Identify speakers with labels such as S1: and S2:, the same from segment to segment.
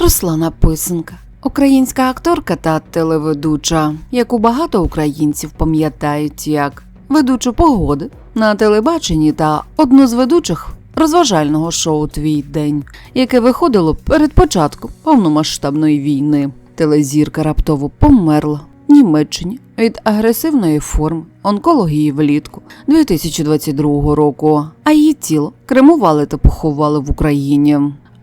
S1: Руслана Писенка. Українська акторка та телеведуча, яку багато українців пам'ятають як ведучу погоди на телебаченні та одну з ведучих розважального шоу Твій день, яке виходило перед початком повномасштабної війни. Телезірка раптово померла Німеччині від агресивної форми онкології влітку 2022 року, а її тіло кремували та поховали в Україні.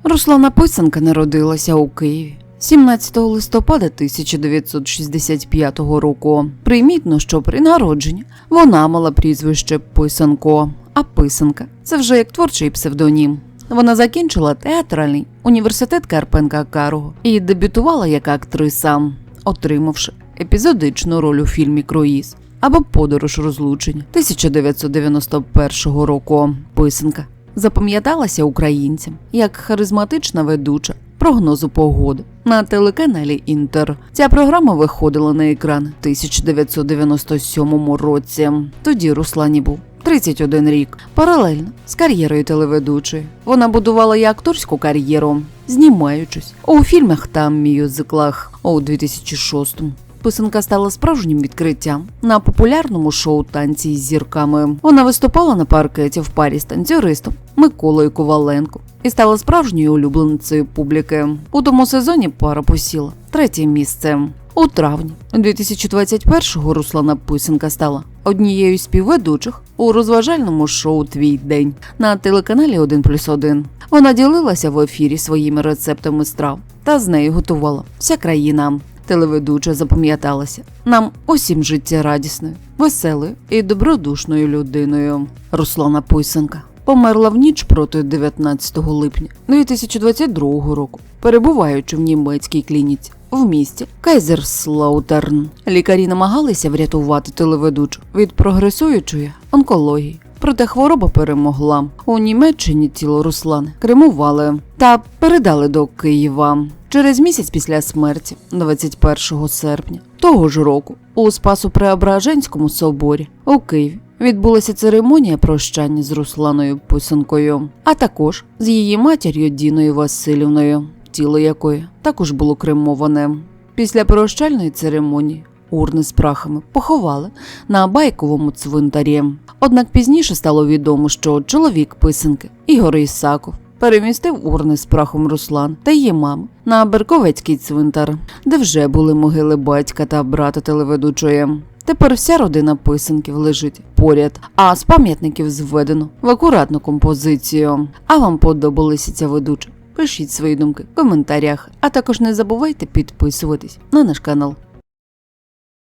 S1: Руслана Писанка народилася у Києві. 17 листопада 1965 року. Примітно, що при народженні вона мала прізвище Писанко, а Писанка це вже як творчий псевдонім. Вона закінчила театральний університет Карпенка Карого і дебютувала як актриса, отримавши епізодичну роль у фільмі Круїз або Подорож розлучення 1991 року. Писанка запам'яталася українцям як харизматична ведуча прогнозу погоди на телеканалі Інтер. Ця програма виходила на екран в 1997 році. Тоді Руслані був 31 рік. Паралельно з кар'єрою телеведучої вона будувала і акторську кар'єру, знімаючись у фільмах та мюзиклах у 2006-му. Писанка стала справжнім відкриттям на популярному шоу танці з зірками. Вона виступала на паркеті в парі з танцюристом Миколою Коваленко і стала справжньою улюбленицею публіки. У тому сезоні пара посіла третє місце. У травні 2021-го Руслана Писанка стала однією з співведучих у розважальному шоу Твій день на телеканалі 1 плюс 1. Вона ділилася в ефірі своїми рецептами страв та з нею готувала вся країна. Телеведуча запам'яталася нам усім життя радісною, веселою і добродушною людиною. Руслана Писанка померла в ніч проти 19 липня 2022 року, перебуваючи в німецькій клініці в місті Кайзерслаутерн. Лікарі намагалися врятувати телеведучу від прогресуючої онкології. Проте хвороба перемогла. У Німеччині тіло Руслани кремували та передали до Києва. Через місяць після смерті, 21 серпня того ж року, у Спасо-Преображенському соборі у Києві відбулася церемонія прощання з Русланою Писанкою, а також з її матір'ю Діною Васильівною, тіло якої також було кремоване. Після прощальної церемонії урни з прахами поховали на байковому цвинтарі. Однак пізніше стало відомо, що чоловік писанки Ігор Ісаков перемістив урни з прахом Руслан та її мами на Берковецький цвинтар, де вже були могили батька та брата телеведучої. Тепер вся родина писанків лежить поряд, а з пам'ятників зведено в акуратну композицію. А вам подобалася ця ведуча? Пишіть свої думки в коментарях, а також не забувайте підписуватись на наш канал.